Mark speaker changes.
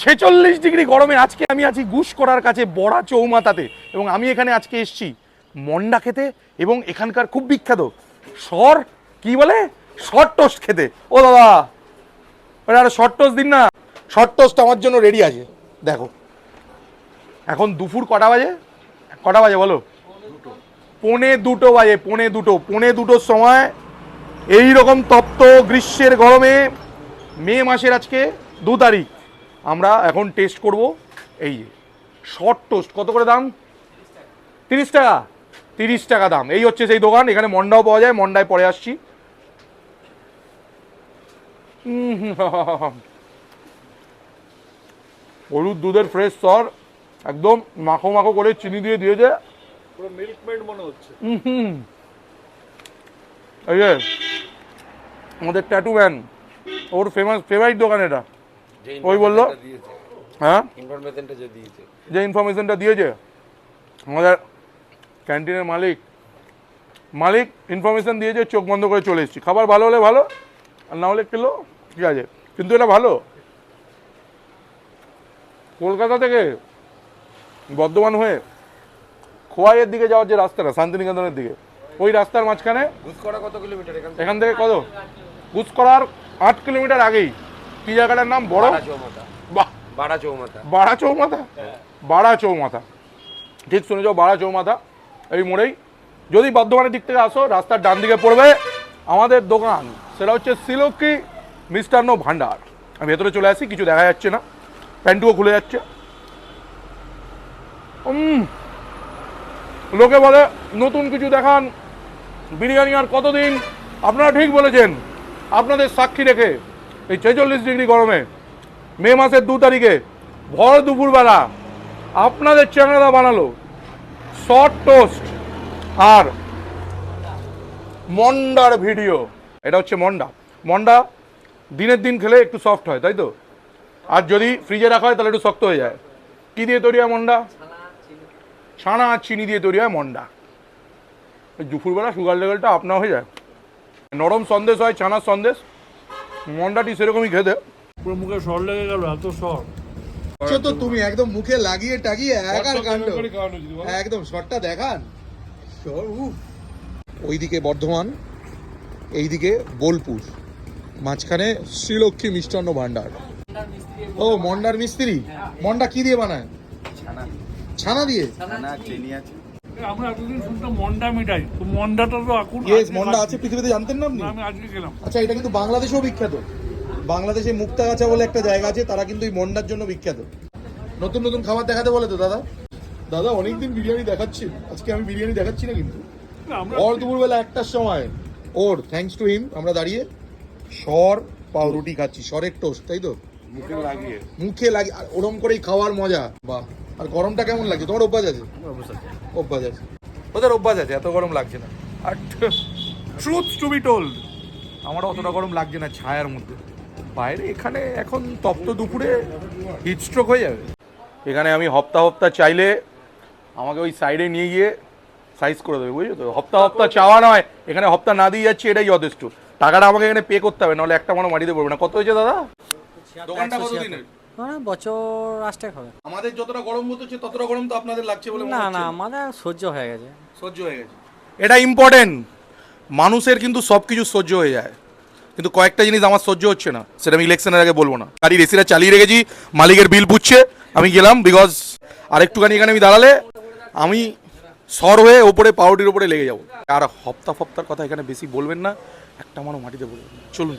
Speaker 1: ছেচল্লিশ ডিগ্রি গরমে আজকে আমি আছি গুস করার কাছে বড়া চৌমাতাতে এবং আমি এখানে আজকে এসেছি মন্ডা খেতে এবং এখানকার খুব বিখ্যাত সর কি বলে? শর্ট টোস্ট খেতে। ও দাদা ওটা একটা শর্ট টোস্ট দিন না। শর্ট টোস্ট আমার জন্য রেডি আছে দেখো। এখন দুপুর কটা বাজে? কটা বাজে বলো? পৌনে দুটো বাজে পৌনে দুটো। পৌনে দুটোর সময় এই রকম তপ্ত গ্রীষ্মের গরমে মে মাসের আজকে দু তারিখ। আমরা এখন টেস্ট করব এই যে শর্ট টোস্ট কত করে দাম? তিরিশ টাকা তিরিশ টাকা দাম এই হচ্ছে সেই দোকান এখানে মন্ডাও পাওয়া যায় মন্ডায় পরে আসছি। হলুদ দুধের ফ্রেশ সর একদম মাখো মাখো করে চিনি দিয়ে দিয়েছে।
Speaker 2: পুরো মিল্কমেড মনে হচ্ছে।
Speaker 1: হুম। এই যে আমাদের ট্যাটু ম্যান ওর ফেমাস ফেভারিট দোকান এটা। ওই বলল? হ্যাঁ?
Speaker 3: ইনফরমেশনটা যে দিয়েছে।
Speaker 1: যে ইনফরমেশনটা দিয়েছে? আমাদের ক্যান্টিনের মালিক। মালিক ইনফরমেশন দিয়েছে চোখ বন্ধ করে চলে এসেছি। খাবার ভালো হলে ভালো আর না হলে কিলো ঠিক আছে? কিন্তু এটা ভালো। কলকাতা থেকে বর্ধমান হয়ে খোয়াইয়ের দিকে যাওয়ার যে রাস্তাটা শান্তিনিকেতনের দিকে ওই রাস্তার মাঝখানে
Speaker 3: কত কিলোমিটার এখান থেকে?
Speaker 1: কত? করার আট কিলোমিটার আগেই। কি জায়গাটার নাম বড়?
Speaker 3: বাড়া চৌমাথা।
Speaker 1: বাহ।
Speaker 3: বাড়া চৌমাথা।
Speaker 1: বাড়া চৌমাথা? বাড়া চৌমাথা। ঠিক শুনেছ বাড়া চৌমাথা। এই মোড়েই। যদি বর্ধমানের দিক থেকে আসো রাস্তার ডান দিকে পড়বে আমাদের দোকান। সেটা হচ্ছে সিলকি মিষ্টান্ন ভান্ডার আমি ভেতরে চলে আসি কিছু দেখা যাচ্ছে না। প্যান্টুও খুলে যাচ্ছে। লোকে বলে নতুন কিছু দেখান। বিরিয়ানি আর কতদিন? আপনারা ঠিক বলেছেন। আপনাদের সাক্ষী রেখে এই ছেচল্লিশ ডিগ্রি গরমে, মে মাসের দু তারিখে, ভর দুপুরবেলা, আপনাদের চ্যানেলরা বানালো শর্ট টোস্ট আর মন্ডার ভিডিও। এটা হচ্ছে মন্ডা। মন্ডা দিনের দিন খেলে একটু সফট হয়, তাই তো? আর যদি ফ্রিজে রাখা হয়, তাহলে একটু শক্ত হয়ে যায়। কি দিয়ে তৈরি হয় মন্ডা? ছানা আর চিনি দিয়ে তৈরি হয় মন্ডা। দুপুরবেলা সুগার লেভেলটা আপনা হয়ে যায়। নরম সন্দেশ হয়, ছানার সন্দেশ। মন্ডাটি সেরকমই খেতে।
Speaker 2: পুরো মুখে সর লেগে গেল এত সর।
Speaker 4: আচ্ছা তো তুমি একদম মুখে লাগিয়ে টাগিয়ে একার কাণ্ড। একদম শটটা দেখান। শর, উফ। ওইদিকে বর্ধমান এইদিকে বোলপুর মাঝখানে শ্রীলক্ষ্মী মিষ্টান্ন ভান্ডার ও মন্ডার মিস্ত্রি। মন্ডা কি দিয়ে বানায়? ছানা। দিয়ে?
Speaker 2: আমরা এতদিন শুনতাম মন্ডা মিঠাই। তো মন্ডাটা তো এখন
Speaker 4: ইয়েস মন্ডা আছে পৃথিবীতে জানতেন না আপনি?
Speaker 2: আমি আজকে গেলাম
Speaker 4: আচ্ছা এটা কিন্তু বাংলাদেশেও বিখ্যাত। বাংলাদেশে মুক্তাগাছা বলে একটা জায়গা আছে তারা কিন্তু এই মন্ডার জন্য বিখ্যাত। নতুন নতুন খাবার দেখাতে বলে তো দাদা। দাদা অনেকদিন বিরিয়ানি দেখাচ্ছি। আজকে আমি বিরিয়ানি দেখাচ্ছি না কিন্তু।
Speaker 2: আমরা
Speaker 4: ওর দুপুরবেলা একটার সময়। ওর থ্যাঙ্কস টু হিম আমরা দাঁড়িয়ে সর পাউরুটি খাচ্ছি সরের টোস্ট তাই তো?
Speaker 1: মুখে লাগিয়ে।
Speaker 4: মুখে লাগে আর ওরম করেই খাওয়ার মজা বাহ। আর গরমটা কেমন লাগছে? তোমার অভ্যাস আছে? অভ্যাস আছে।
Speaker 1: ওদের অভ্যাস আছে এত গরম লাগছে না। আর ট্রুথ টু বি টোল্ড আমার অতটা গরম লাগছে না ছায়ার মধ্যে। বাইরে এখানে এখন তপ্ত দুপুরে হিটস্ট্রোক হয়ে যাবে। এখানে আমি হপ্তা হপ্তা চাইলে আমাকে ওই সাইডে নিয়ে গিয়ে সাইজ করে দেবে বুঝছ তো? হপ্তা হপ্তা চাওয়া নয় এখানে হপ্তা না দিয়ে যাচ্ছি এটাই যথেষ্ট। টাকাটা আমাকে এখানে পে করতে হবে নাহলে একটা মনে মাটিতে পড়বে না। কত হয়েছে দাদা? দোকানটা কত দিনের
Speaker 5: মানে বছর আষ্টেক হবে।
Speaker 1: আমাদের যতটা গরম হচ্ছে ততটা গরম তো আপনাদের লাগছে বলে
Speaker 5: না না আমাদের সহ্য হয়ে গেছে।
Speaker 1: সহ্য হয়ে গেছে। এটা ইম্পর্টেন্ট মানুষের কিন্তু সব কিছু সহ্য হয়ে যায়। কিন্তু কয়েকটা জিনিস আমার সহ্য হচ্ছে না সেটা আমি ইলেকশনের আগে বলব না। গাড়ির এসিটা চালিয়ে রেখেছি মালিকের বিল পুচ্ছে আমি গেলাম বিকজ আর একটুখানি এখানে আমি দাঁড়ালে আমি সর হয়ে ওপরে পাউডির ওপরে লেগে যাব। আর হপ্তা ফপ্তার কথা এখানে বেশি বলবেন না একটা আমারও মাটিতে বলবেন চলুন।